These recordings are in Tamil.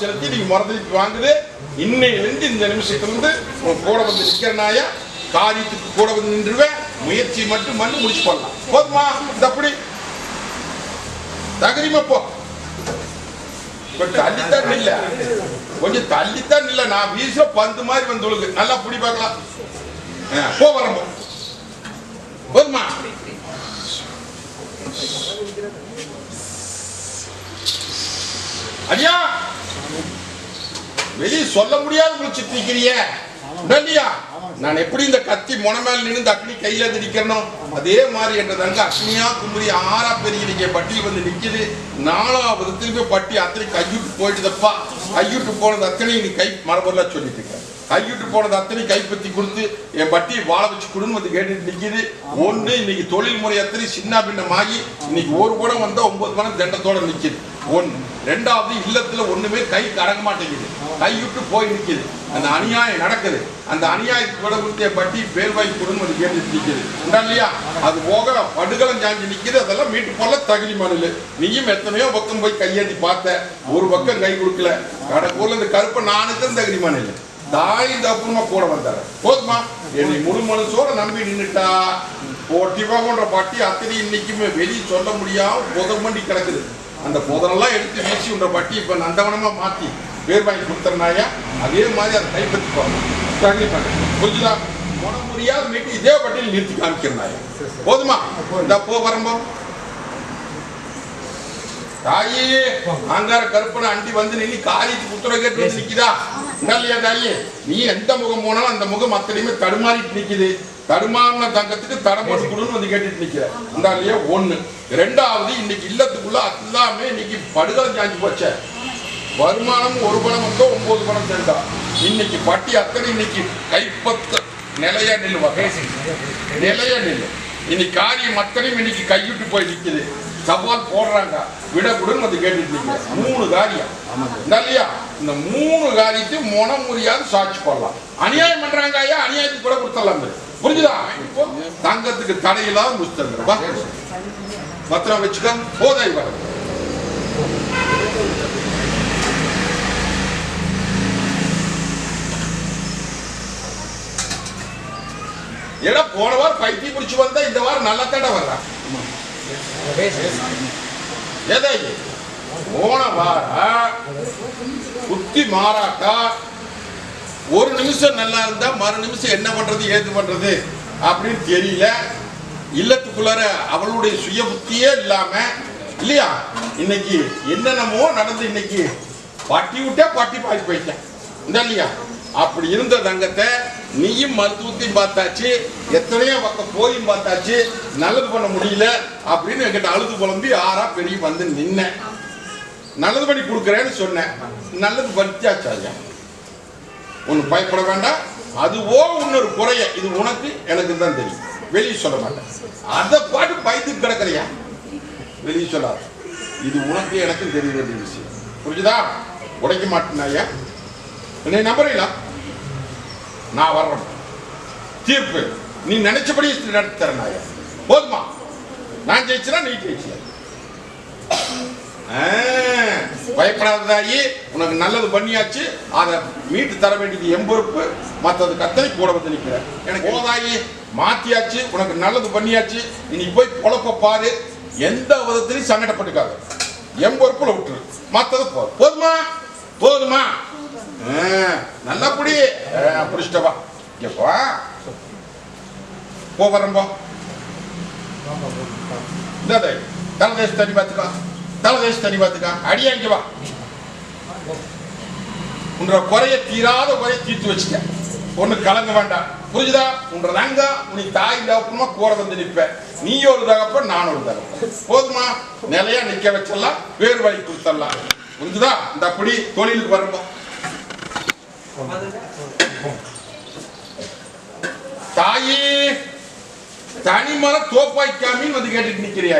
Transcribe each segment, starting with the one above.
இன்னைக்கு செலுத்தி நீங்க முறை வாங்குது இன்னையிலிருந்து இந்த நிமிஷத்திலிருந்து உன் கூட வந்து நிக்கிறனாயா காரியத்துக்கு கூட வந்து நின்றுவேன். முயற்சி மட்டும் பண்ணி முடிச்சு போடலாம். போதுமா? இந்த அப்படி. தகரிமா போ. தள்ளித்தான் இல்ல கொஞ்சம் தள்ளித்தான் இல்ல நான் வீச பந்து மாதிரி வந்து உழுகு நல்லா புடி பார்க்கலாம். போ வரம்போ. போதுமா? ஐயா வெளியே சொல்ல முடியாத முடிச்சிட்டு நிக்கிறிய. இல்லையா நான் எப்படி இந்த கத்தி முனை நின்று இந்த அக்னி கையில திரிக்கணும் நிக்கிறனோ அதே மாதிரி என்ற தங்க அக்னியா கும்பரி ஆறா பெரிய நிக்க பட்டியில் வந்து நிக்குது. நாலாவது திருப்பி பட்டி அத்தனை கையுட்டு போயிட்டுதப்பா கையுட்டு போனது அத்தனை நீ கை மரபொருளா சொல்லிட்டு இருக்க கையுட்டு போனது அத்தனை கைப்பத்தி கொடுத்து என் பட்டியை வாழ வச்சு கொடுன்னு வந்து கேட்டுட்டு நிக்குது. ஒண்ணு இன்னைக்கு தொழில் முறை அத்தனை சின்ன பின்னமாகி இன்னைக்கு ஒரு குடம் வந்தா ஒன்பது மணம் தண்டத்தோட நிக்குது. ஒன்று ரெண்டாவது இல்லத்தில் ஒன்றுமே கை அடங்க மாட்டேங்குது. கைவிட்டு போய் நிக்குது. அந்த அநியாயம் நடக்குது. அந்த அநியாயத்துக்கு விட கொடுத்த பட்டி பேர் வாங்கி கொடுன்னு கேட்டு நிற்கிது உண்டா இல்லையா? அது போக படுகலம் சாஞ்சி நிற்கிது அதெல்லாம் மீட்டு போல தகுதி மணல் நீயும் எத்தனையோ பக்கம் போய் கையேந்தி பார்த்த. ஒரு பக்கம் கை கொடுக்கல. கடக்கூர்ல இந்த கருப்பை நானுக்கும் தகுதி மணல் தாய் தப்புமா கூட வந்தாரு. போதுமா? என்னை முழு மனசோட நம்பி நின்றுட்டா போட்டிவா போன்ற பட்டி அத்தனை இன்னைக்குமே வெளியே சொல்ல முடியாம புதமண்டி கிடக்குது. அந்த போதனெல்லாம் எடுத்து வீசி உன்ற பட்டி இப்ப நந்தவனமா மாத்தி பேர் வாங்கி கொடுத்தனாயா அதே மாதிரி அதை கைப்பற்றிப்பாங்க. போகணும் தகுதி பண்ண புரிஞ்சுதா மீட்டு இதே பட்டியல் நிறுத்தி காமிக்கிறனாயா? போதுமா? இந்த போ வரம்போ. தாயே ஆங்கார கருப்பனை அண்டி வந்து நின்று காரியத்துக்கு புத்திர கேட்டு வந்து நிக்குதா? இல்லையா தாயே நீ எந்த முகம் போனாலும் அந்த முகம் அத்தனையுமே தடுமாறிட்டு நிக்குது. தடுமாறின தங்கத்துக்கு தடம்போட்டு கொடுன்னு வந்து கேட்டுட்டு நிக்கிற. இந்த ஒன்று ஒண்ணு. ரெண்டாவது இன்னைக்கு இல்லத்துக்குள்ள எல்லாமே இன்னைக்கு படுகலை சாஞ்சு போச்ச. வருமானம் ஒரு பணம் வந்தோ ஒன்பது பணம் சேர்ந்தா. இன்னைக்கு பட்டி அத்தனை இன்னைக்கு கைப்பத்த நிலையா நில்லு வகை நிலையா நில்லு. இன்னைக்கு காரியம் அத்தனையும் இன்னைக்கு கையிட்டு போய் நிற்குது சவால் போடுறாங்க. விடக்கூடும் வந்து கேட்டுட்டு நிக்கிற. மூணு காரியம். இல்லையா இந்த மூணு காரியத்தையும் முனம் முறியாது சாட்சி போடலாம். அநியாயம் பண்றாங்க ஐயா அநியாயத்துக்கு கூட கொடுத்துடலாம் புரிஞ்சுதா? இப்போ தங்கத்துக்கு தடையில்லாத முடிச்சுட்டு பத்திரம் வச்சுக்க போதை வர ஏன்னா போன வாரம் பைத்தியம் பிடிச்சி வந்தா இந்த வாரம் நல்ல தடை வர்றான் எதை? போன வாரம் புத்தி மாறாட்டா? ஒரு நிமிஷம் நல்லா இருந்தா மறு நிமிஷம் என்ன பண்றது ஏது பண்றது அப்படின்னு தெரியல. இல்லத்துக்குள்ளார அவளுடைய சுய புத்தியே இல்லாம இல்லையா? இன்னைக்கு என்னென்னமோ நடந்து இன்னைக்கு பட்டி விட்டே பட்டி பாடி போயிட்டேன் இந்த இல்லையா? அப்படி இருந்த தங்கத்தை நீயும் மருத்துவத்தையும் பார்த்தாச்சு எத்தனையோ பக்கம் போயும் பார்த்தாச்சு நல்லது பண்ண முடியல அப்படின்னு என்கிட்ட அழுது புலம்பி ஆறா பெரிய வந்து நின்னேன். நல்லது பண்ணி கொடுக்குறேன்னு சொன்னேன். நல்லது பண்ணிச்சாச்சு ஐயா. ஒன்று பயப்பட வேண்டாம். அதுவோ இன்னொரு குறைய. இது உனக்கு எனக்கு தான் தெரியும். வெளியே சொல்ல மாட்டேன். அதை பாட்டு பயந்து கிடக்குறியா வெளியே சொல்லாது. இது உனக்கு எனக்கு தெரிய வேண்டிய விஷயம். புரிஞ்சுதா? உடைக்க மாட்டேனாயா என்னை நம்புறீங்களா? நான் வர்றேன். தீர்ப்பு. நீ நினைச்சபடி நடத்தி தரேன் நாயா போதுமா? நான் ஜெயிச்சுனா நீ ஜெயிச்சியா? ஆ, பயப்படாததாயி உனக்கு நல்லது பண்ணியாச்சு. அதை மீட்டு தர வேண்டியது எம்பொறுப்பு மற்றது கத்தனை கூட வந்து நிற்கிறேன் எனக்கு போதாயி மாத்தியாச்சு. உனக்கு நல்லது பண்ணியாச்சு. இனி போய் பொழப்ப பாரு. எந்த விதத்திலையும் சங்கடப்பட்டுக்காது. எம்பொறுப்புல விட்டுரு. மற்றது போதும்? போதுமா? போதுமா நல்லா புடி. புடிச்சிட்டவா புடிச்சிட்ட போ வரம்போ. இந்த தண்ணி பார்த்துக்கோ தலதேச தண்ணி பார்த்துக்கா அடியா இங்க வா. உன்ற குறைய தீராத குறைய தீர்த்து வச்சுக்க ஒன்று கலங்க வேண்டாம். புரிஞ்சுதா? உன்ற ரங்கா உனக்கு தாய் தகப்பனுமா கூட வந்து நிற்பேன் நீ ஒரு தகப்ப நான் ஒரு தகப்ப போதுமா? நிலையா நிக்க வச்சிடலாம். வேறு வழி கொடுத்துடலாம். புரிஞ்சுதா? இந்த அப்படி தொழிலுக்கு வரும்போது. தாயே தனிமர தோப்பாய்க்காமின்னு வந்து கேட்டுட்டு நிக்கிறியா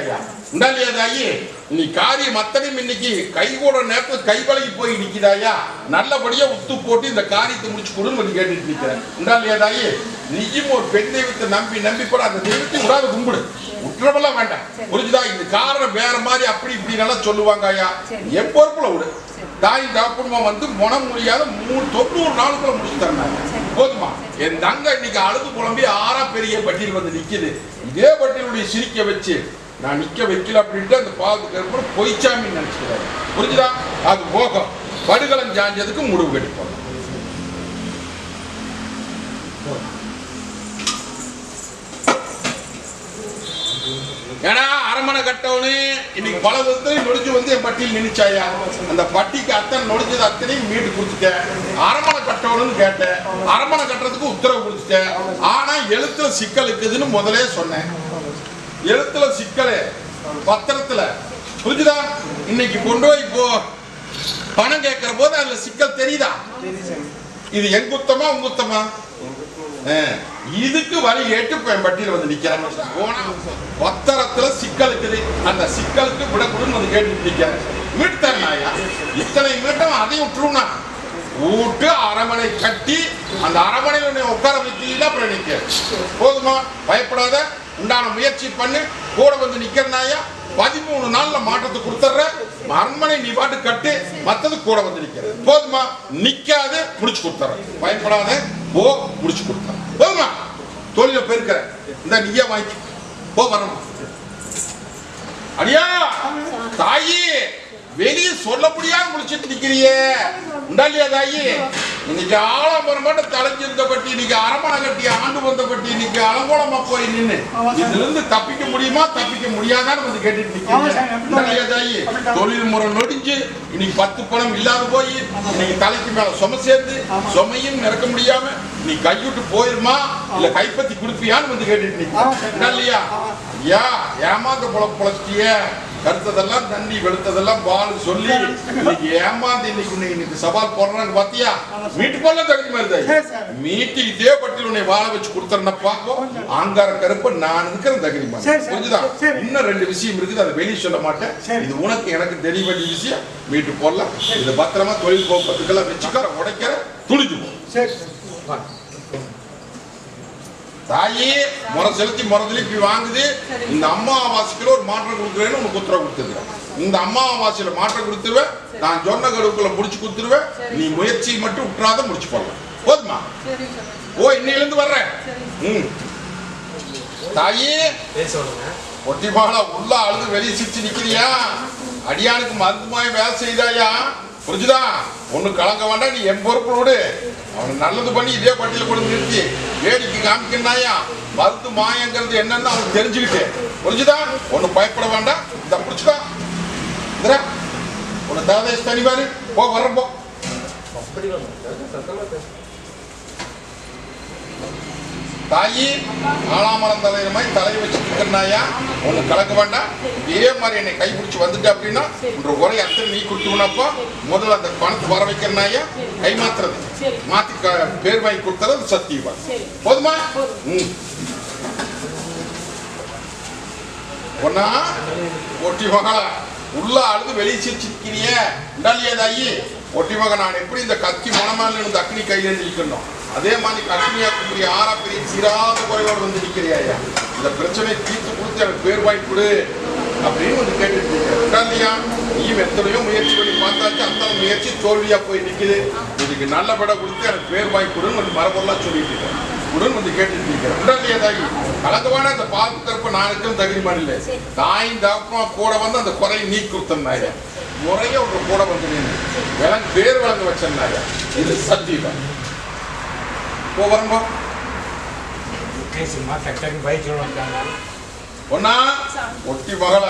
உண்டாலியா தாயி நீ காரியம் அத்தனையும் இன்னைக்கு கை கூட நேரத்துல கை வழங்கி போய் நிக்கிறாயா நல்லபடியா உத்து போட்டு இந்த காரியத்தை முடிச்சு கொடுன்னு வந்து கேட்டுட்டு நிக்கிறேன். உண்டாலியா தாயி நீயும் ஒரு பெண் தெய்வத்தை நம்பி நம்பி கூட அந்த தெய்வத்தை விடாத கும்பிடு. விட்டுறவெல்லாம் வேண்டாம். புரிஞ்சுதா? இந்த காரணம் வேற மாதிரி அப்படி இப்படி நல்லா சொல்லுவாங்க ஐயா. என் பொறுப்புல விடு. தாய் தாப்புமா வந்து மனம் முடியாத மூணு தொண்ணூறு நாளுக்குள்ள முடிச்சு தரணும். போதுமா? என் தங்க இன்னைக்கு அழுது புலம்பி ஆறா பெரிய பட்டியல் வந்து நிக்குது. இதே பட்டியலுடைய சிரிக்க வச்சு நான் நிக்க வைக்கல அப்படின்ட்டு அந்த பாவத்துக்கு கருப்பு பொய்ச்சாமி நினைச்சுக்கிறாரு. புரிஞ்சுதா? அது போகம். படுகலம் சாஞ்சதுக்கு முடிவு கெடுப்போம் ஏன்னா அரமனை கட்டவனு இன்னைக்கு பல விதத்தையும் நொடிச்சு வந்து என் பட்டியல் நினைச்சாயா அந்த பட்டிக்கு அத்தனை நொடிச்சது அத்தனையும் மீட்டு கொடுத்துட்டேன். அரமனை கட்டவனுன்னு கேட்டேன். அரமனை கட்டுறதுக்கு உத்தரவு கொடுத்துட்டேன். ஆனா எழுத்துல சிக்கல் இருக்குதுன்னு முதலே சொன்னேன். எழுத்துல சிக்கலு பத்திரத்துல. புரிஞ்சுதா? இன்னைக்கு கொண்டு போய் இப்போ பணம் கேட்கிற போது அதுல சிக்கல் தெரியுதா? இது என் குத்தமா உன் குத்தமா? ஆ, இதுக்கு வழி ஏற்று பட்டியல வந்து நிக்கிறாங்க போனா பத்திரத்துல சிக்கல் இருக்குது. அந்த சிக்கலுக்கு விடக்கூடாதுன்னு வந்து கேட்டு நிக்கிறாங்க மீட்டு இத்தனை மீட்டம் அதையும் விட்டுருவா விட்டு அரமனை கட்டி அந்த அரமனையில் உட்கார வச்சு அப்புறம் நிக்க. போதுமா? பயப்படாத. உண்டான முயற்சி பண்ணு. கூட வந்து நிக்கிறனாயா பதிமூணு நாள்ல மாற்றத்தை கொடுத்துட்ற. அரண்மனை நீ பாட்டு கட்டு. மத்தது கூட வந்து நிக்கிற போதுமா? நிக்காது. முடிச்சு கொடுத்துறேன் பயப்படாத. போ முடிச்சு கொடுத்துறேன் போதுமா தொழில பெருக்கிற இந்த நீயே வாங்கி போ வரணும் அடியா! தாயி வெளியே சொல்ல முடியாம முடிச்சிட்டு நிக்கிறியே. உண்டா இல்லையா தாயி? இன்னைக்கு ஆலமரம் மட்டும் தலைஞ்சிருந்த பட்டி இன்னைக்கு அரமணை கட்டி ஆண்டு வந்த பட்டி இன்னைக்கு அலங்கோலமா போய் சார். இதுல இருந்து தப்பிக்க முடியுமா தப்பிக்க முடியாதான்னு வந்து கேட்டுட்டு நிக்கிறீங்க. தொழில் முறை நொடிஞ்சு இன்னைக்கு பத்து பணம் இல்லாத போய் இன்னைக்கு தலைக்கு மேல சும சேர்ந்து. சுமையும் நிறக்க முடியாம நீ கைவிட்டு போயிருமா இல்ல கைப்பத்தி கொடுப்பியான்னு வந்து கேட்டுட்டு ஆமா நிக்க சார். உண்டா இல்லையா. ஐயா ஏமாந்த புல புலச்சிட்டிய கருத்ததெல்லாம் தண்ணி வெளுத்ததெல்லாம் பால் சொல்லி இன்னைக்கு ஏமாந்து இன்னைக்கு உன்னை இன்னைக்கு சவால் போடுறான்னு பாத்தியா? மீட்டு போல தகுதி மாதிரி. மீட்டு இதே. பட்டியல் உன்னை வாழ வச்சு கொடுத்தறன பாப்போம். ஆங்கார கருப்பு நான் இருக்கிற தகுதி மாதிரி. சரி, சார். புரிஞ்சுதா? சரி. இன்னும் ரெண்டு விஷயம் இருக்குது அதை வெளியே சொல்ல மாட்டேன். இது உனக்கு எனக்கு தெரிய வேண்டிய விஷயம். மீட்டு போடலாம் இது பத்திரமா தொழில் போக்குவரத்துக்கெல்லாம் வச்சுக்கிற உடைக்கிற துணிஞ்சு போ. சரி சார் தாயி முறை செலுத்தி முறை இப்படி வாங்குது. இந்த அம்மாவாசைக்குள்ள ஒரு மாற்றம் கொடுக்குறேன்னு உனக்கு உத்தரவு கொடுத்துருவேன். இந்த அம்மாவாசையில மாற்றம் கொடுத்துருவேன். நான் சொன்ன கடுவுக்குள்ள முடிச்சு கொடுத்துருவேன். நீ முயற்சி மட்டும் விட்டுறாத முடிச்சு போடலாம். போதுமா? ஓ இன்னையில இருந்து வர்றேன். ம். தாயி ஒட்டிமாலா உள்ள அழுது வெளியே சிரிச்சு நிக்கிறியா? அடியானுக்கு மருந்துமாய் வேலை செய்தாயா? புரிஞ்சுதா? ஒண்ணு கலங்க வேண்டாம் நீ என் பொறுப்பு விடு. அவனுக்கு நல்லது பண்ணி இதே பட்டியல கொண்டு நிறுத்தி வேடிக்கை காமிக்கணாயா மருந்து மாயங்கிறது என்னன்னு அவனுக்கு தெரிஞ்சுக்கிட்டு. புரிஞ்சுதா? ஒண்ணு பயப்பட வேண்டாம். இந்த புடிச்சுக்கோ. இந்திரா உன்னை தேவதேஷ் தனி பாரு. போ வர்றேன் போ. தாயி ஆலாமரம் தலையிற மாதிரி தலையை வச்சுட்டு இருக்கிறனாயா ஒன்று கலக்க வேண்டாம். இதே மாதிரி என்னை கை பிடிச்சி வந்துட்டு அப்படின்னா உன்ற உரை அத்தனை நீ கொடுத்துவனப்போ முதல்ல அந்த பணத்தை வர வைக்கிறனாயா கை மாத்துறது. மாத்தி க- பேர் வாங்கி கொடுத்தது சத்தியவா போதுமா? ம். ஒன்னா ஒட்டி மகளா உள்ள அழுது வெளியே சிரிச்சிருக்கிறிய உண்டாலியா தாயி ஒட்டி மகன் நான் எப்படி இந்த கத்தி மனமான இந்த அக்னி கையில நிற்கணும்? அதே மாதிரி ஆறா பெரிய சீராத குறைவோடு வந்து நிற்கிறியா இந்த பிரச்சனை தீர்த்து கொடுத்து எனக்கு பேர் வாங்கி கொடு அப்படின்னு வந்து கேட்டுட்டு உண்டாலியா நீயும் எத்தனையோ முயற்சி பண்ணி பார்த்தாச்சு அந்த முயற்சி தோல்வியா போய் நிக்குது. இதுக்கு நல்ல பட கொடுத்து எனக்கு பேர் வாங்கி கொடுன்னு வந்து மரபொருளா சொல்லிட்டு இருக்கேன் உடன் வந்து கேட்டுட்டு இருக்கிறேன் உண்டாலியா தாயி. கலந்துவான அந்த பால் கருப்பு நான் இருக்கிற தகுதிமான் இல்லை. தாயும் தகப்பமா கூட வந்து அந்த குறையை நீக்கி கொடுத்தனாய முறைய ஒரு கூட வந்து நின்று விலங்கு பேர் விலங்கு வச்சனாய இது சத்தியம்? போ வரம்போ சும்மா டக் டக் பைக் சொல்லுவாங்க ஒன்னா ஒட்டி மகள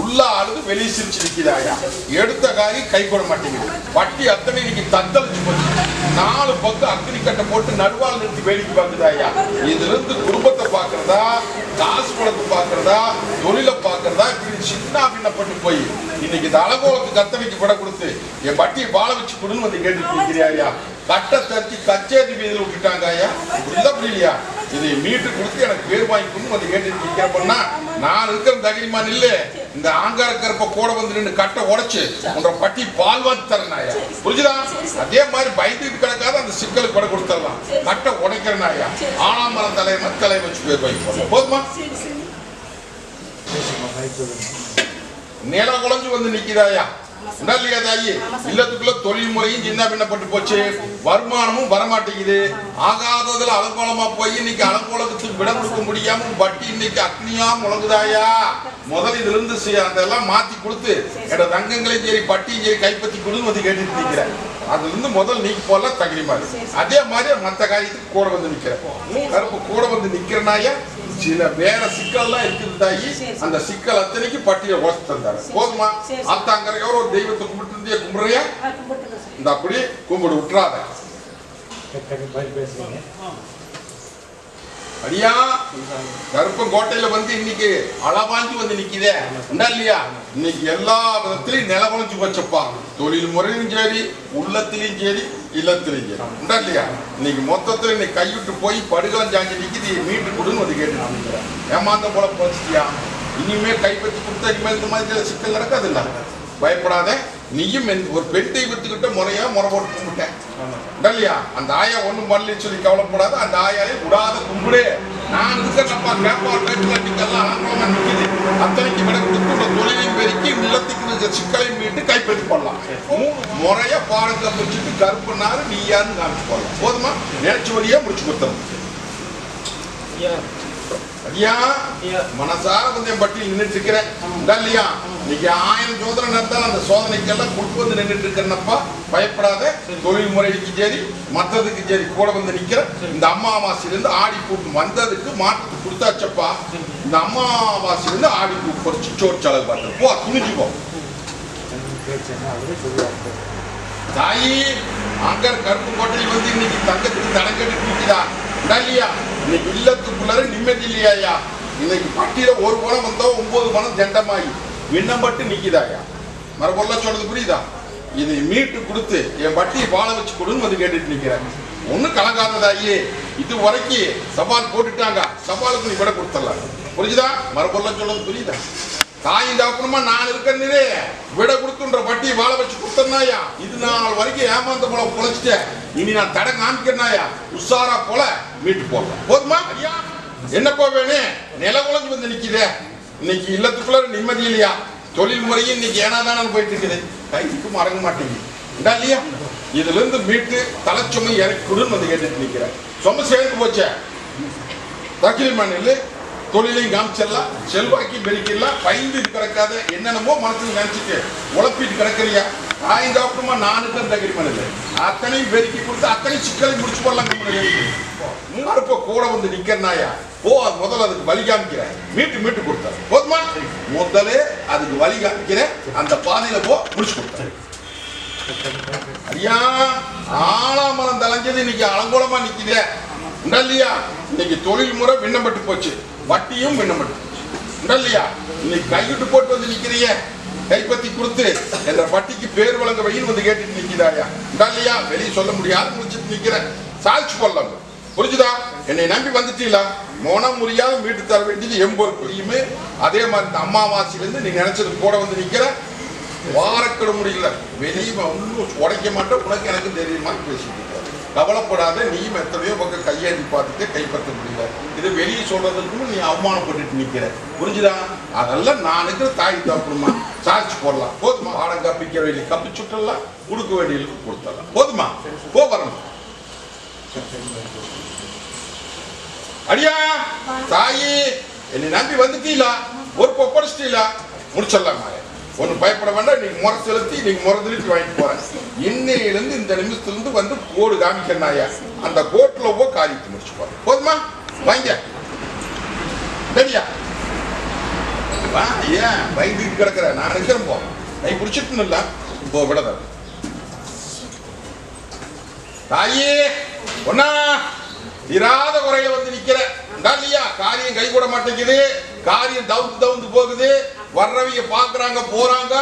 உள்ள அழுது வெளியே சிரிச்சு நிக்கிறாயா எடுத்த காரி கை கொட மாட்டேங்குது. வட்டி அத்தனை இன்னைக்கு தத்தளிச்சு போச்சு. நாலு பக்கம் அக்னி கட்டை போட்டு நடுவால் நிறுத்தி வேடிக்கை பார்க்குதாயா? இதுல இருந்து குடும்பத்தை பார்க்கறதா? காசு பணத்தை பார்க்கறதா? தொழிலை பார்க்கறதா? இப்படி சின்ன பின்னப்பட்டு போய் இன்னைக்கு இந்த அலங்கோலத்துக்கு கத்தனைக்கு பட கொடுத்து என் வட்டியை வாழ வச்சு கொடுன்னு வந்து கேட்டுட்டு இருக்கிறியா? கட்டை தச்சு கச்சேரி வீதியில் விட்டுட்டாங்க ஐயா. புரியுதா இதை மீட்டு கொடுத்து எனக்கு பேர் வாங்கிக்கணும் வந்து கேட்டுட்டு நிக்கிறப்பன்னா நான் இருக்கிற தகுதிமான் இல்லை இந்த ஆங்கார கருப்ப கூட வந்து நின்று கட்டை உடைச்சு உன்ற பட்டி பால் வாங்கி தரனாயா புரிஞ்சுதா? அதே மாதிரி பயந்துட்டு கிடக்காத அந்த சிக்கலுக்கு கூட கொடுத்துடலாம். கட்டை உடைக்கிறனாயா ஆனாமரம் தலைமை தலை வச்சு பேர் வைப்போம் போதுமா? நில குழஞ்சு வந்து நிக்கிறாயா என்ன இல்லையா தாயி இல்லத்துக்குள்ள தொழில் முறையும் சின்ன பின்னப்பட்டு போச்சு. வருமானமும் வரமாட்டேங்குது. ஆகாததுல அலங்கோலமா போய் இன்னைக்கு அலங்கோலத்துக்கு விட கொடுக்க முடியாம உன் வட்டி இன்னைக்கு அக்னியா முழங்குதாயா? முதல்ல இதுல இருந்து சி- அதெல்லாம் மாத்தி கொடுத்து என்னோட தங்கங்களையும் சரி பட்டியும் சரி கைப்பற்றி கொடுன்னு வந்து கேட்டுட்டு நிக்கிறேன். அதுல இருந்து முதல் நீக்கி போல தகுதி மாதிரி. அதே மாதிரி மற்ற காரியத்துக்கு கூட வந்து நிக்கிறேன். கருப்பு கூட வந்து நிக்கிறனாயா சில வேற சிக்கல்லாம் இருக்குது தாயி அந்த சிக்கல் அத்தனைக்கு பட்டியல ஓசி தந்தாரு. போதுமா? அத்தாங்கரையோட ஒரு தெய்வத்தை கும்பிட்டு இருந்திய கும்பிடுறியா? இந்த அப்படி கும்பிடு விட்டுறாத. அடியா கருப்பன் கோட்டையில வந்து இன்னைக்கு அளவாஞ்சி வந்து நிக்குதே. என்ன இல்லையா? இன்னைக்கு எல்லா விதத்திலையும் நிலவழைச்சு போச்சப்பா. தொழில் முறையும் சரி உள்ளத்திலையும் சரி இல்லத்திலேயே. உண்டா இல்லையா? இன்னைக்கு மொத்தத்துல இன்னைக்கு கைவிட்டு போய் படுகலம் சாஞ்சி நிக்குது. மீட்டு கொடுன்னு வந்து கேட்டு ஏமாந்த போல போச்சுட்டியா? இனிமே கைப்பற்றி கொடுத்தா இனிமேல் இந்த மாதிரி சிக்கல் நடக்காது இல்ல பயப்படாத. நீயும் ஒரு பெண் தெய்வத்துக்கிட்ட முறையா முறை போட்டு கும்பிட்டேன். இல்லையா? அந்த ஆயா ஒன்றும் பண்ணலன்னு சொல்லி கவலைப்படாத. அந்த ஆயாலே விடாத கும்பிடு. நான் இருக்கிறப்பா கேப்பா கேட்டுலாம் அலங்கோலமா நிக்குது அத்தனைக்கு விட கொடுத்து உள்ள தொழிலையும் பெருக்கி நிலத்துக்கு இருக்க சிக்கலையும் மீட்டு கைப்பற்றி போடலாம் மூணு முறையா பாருங்க முடிச்சுட்டு கருப்பு நாறு நீ யாருன்னு காமிச்சு போடலாம் போதுமா? நினைச்ச வழியே முடிச்சு கொடுத்தோம் ஐயா மனசார வந்து என் பட்டி நின்றுட்டு இருக்கிறேன் இல்லையா இன்னைக்கு ஆயிரம் சோதனை நடந்தாலும் அந்த சோதனைக்கெல்லாம் கொடுத்து வந்து நின்றுட்டு இருக்கிறனப்பா பயப்படாத தொழில் முறைக்கு சரி மற்றதுக்கு சரி கூட வந்து நிக்கிற இந்த அம்மாவாசையிலிருந்து ஆடி கூட்டு வந்ததுக்கு மாற்றத்துக்கு கொடுத்தாச்சப்பா. இந்த அம்மாவாசையிலிருந்து ஆடி கூட்டு பொறிச்சு சோறு செலவு பார்த்து. போ துணிஞ்சு போ. தாயி அங்கர் கருப்பு கோட்டையில் வந்து இன்னைக்கு தங்கத்துக்கு தடம் கட்டி நிற்கிறா இதா இல்லையா இன்னைக்கு இல்லத்துக்குள்ளார நிம்மதி இல்லையா இன்னைக்கு பட்டியல ஒரு பணம் வந்தா ஒன்பது பணம் தண்டமாயி. விண்ணப்பட்டு நிக்கிதாயா மறுபொருளா சொல்றது புரியுதா? இதை மீட்டு கொடுத்து என் பட்டியை வாழ வச்சு கொடுன்னு வந்து கேட்டுட்டு நிக்கிறேன். ஒன்றும் கலங்காததாயே. இது வரைக்கும் சவால் போட்டுட்டாங்க. சவாலுக்கு நீ விட கொடுத்துடலாம். புரிஞ்சுதா? மறுபொருளா சொல்றது புரியுதா? தாயும் தாப்பனமா நான் இருக்கிறனே விட கொடுத்துன்ற வட்டியை வாழ வச்சு கொடுத்தனாயா இது நாள் வரைக்கும் ஏமாந்த போல பொழைச்சிட்டேன் இனி நான் தடை காமிக்கிறனாயா உஷாரா போல மீட்டு போடுறேன் போதுமா? ஐயா. என்னப்பா வேணும் நில குழஞ்சு வந்து நிக்குதே. இன்னைக்கு இல்லத்துக்குள்ள நிம்மதி இல்லையா? தொழில் முறையும் இன்னைக்கு ஏனாதானு போயிட்டு இருக்குது கைக்கு மறங்க மாட்டேங்குது. இல்லையா? இதுல இருந்து மீட்டு தலைச்சுமை இறக்கி வந்து கேட்டுட்டு நிக்கிறேன். சொம்ப சேர்ந்து போச்சே. தக்கில் மண்ணில் தொழிலையும் காமிச்சிடலாம் செல்வாக்கி பெருக்கிடலாம் பயந்து கிடக்காத என்னென்னமோ மனசுல நினைச்சிட்டு உழப்பிட்டு கிடக்குறியா? ஆய்ந்த அப்புறமா நானுக்கு தகிரி பண்ணல. அத்தனையும் பெருக்கி கொடுத்து அத்தனை சிக்கலை முடிச்சு போடலாம் முன்னாடி கூட வந்து நிக்கிறனாயா ஓ அது முதல்ல அதுக்கு வழி காமிக்கிறேன் மீட்டு மீட்டு கொடுத்தாரு போதுமா? முதல்ல அதுக்கு வழி காமிக்கிறேன் அந்த பாதையில போ முடிச்சு கொடுத்தாரு ஐயா ஆலாமரம் தலைஞ்சது இன்னைக்கு அலங்கோலமா நிக்கிறேன் இல்லையா? இன்னைக்கு தொழில் முறை விண்ணப்பட்டு போச்சு. வட்டியும் விண்ணப்பட்டு போச்சு இல்லையா? இன்னைக்கு கையிட்டு போட்டு வந்து நிக்கிறிய? கைப்பத்தி கொடுத்து என்ற வட்டிக்கு பேர் வழங்க வெயில் வந்து கேட்டுட்டு நிக்கிறாயா இல்லையா? வெளியே சொல்ல முடியாது முடிச்சிட்டு நிக்கிறேன். சாட்சி கொள்ளாங்க புரிஞ்சுதா? என்னை நம்பி வந்துட்டீங்களா? மோனம் முடியாத வீட்டு தர வேண்டியது எம்பொருக்குரியுமே அதே மாதிரி இந்த அம்மாவாசிலேருந்து நீ நினைச்சது கூட வந்து நிற்கிற வாரக்கிட முடியல. வெளியே ஒன்றும் உடைக்க மாட்டேன். உனக்கு எனக்கு தெரியுமா பேசிட்டு கவலைப்படாத நீயும் எத்தனையோ பக்கம் கையேந்தி பார்த்துட்டு கைப்பற்ற முடியல. இது வெளியே சொல்றதுக்கும் நீ அவமானப்பட்டுட்டு நிக்கிற. புரிஞ்சுதா? அதெல்லாம் நான் இருக்கிற தாய் தப்புமா? சார்ஜ் போடலாம். போதுமா? பாடம் கப்பிக்க வேண்டிய கப்பி சுட்டலாம் கொடுக்க வேண்டியதுக்கு கொடுத்துடலாம். போதுமா? போ வரணும். அடியா? தாயி என்னை நம்பி வந்துட்டீங்களா? ஒரு ஒப்படைச்சிட்டீங்களா முடிச்சிடலாம்? ஒன்றும் பயப்பட வேண்டாம். நீங்க முறை செலுத்தி நீங்க முறை திருப்பி வாங்கிட்டு போறேன். இன்னையிலேருந்து இந்த நிமிஷத்துலேருந்து வந்து கோடு காமிக்கிறனாயா அந்த கோட்டில் போ காரியத்தை முடிச்சு போறேன். போதுமா? வாங்க. சரியா வா ஏன் பயந்துட்டு கிடக்குற. நான் இருக்கிறேன் போ கை பிடிச்சிட்டு இப்போ போ விடத தாயே ஒன்னா இராத குறையில வந்து நிக்கிற. இல்லையா காரியம் கை கூட மாட்டேங்குது. காரியம் தவுந்து தவுந்து போகுது. வர்றவங்க பாக்குறாங்க போறாங்க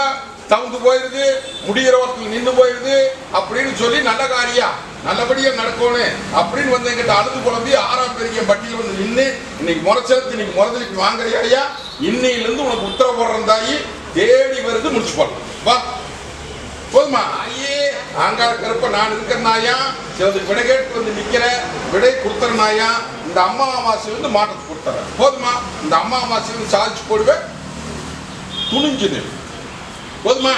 தவுந்து போயிருது முடிகிற வரைக்கும் நின்று போயிருது அப்படின்னு சொல்லி நல்ல காரியம் நல்லபடியா நடக்கணும் அப்படின்னு வந்து எங்கிட்ட அழுது குழம்பி ஆறாம் பெரிய பட்டியல் வந்து நின்று இன்னைக்கு முறைச்சலுக்கு இன்னைக்கு முறைதலுக்கு வாங்குறியா இன்னையிலிருந்து உனக்கு உத்தரவு போடுறேன் தாயி தேடி வருது முடிச்சு போடலாம் வா போதுமா ஐயே ஆங்கார கருப்ப நான் இருக்கிற நாயா சிலதுக்கு விடை கேட்டு வந்து நிக்கிற விடை கொடுத்துற நாயா இந்த அம்மா அமாவாசை வந்து மாற்றத்தை கொடுத்துறேன் போதுமா இந்த அம்மா அமாவாசை வந்து சாதிச்சு போடுவேன் துணிஞ்சு நில்லு. போதுமா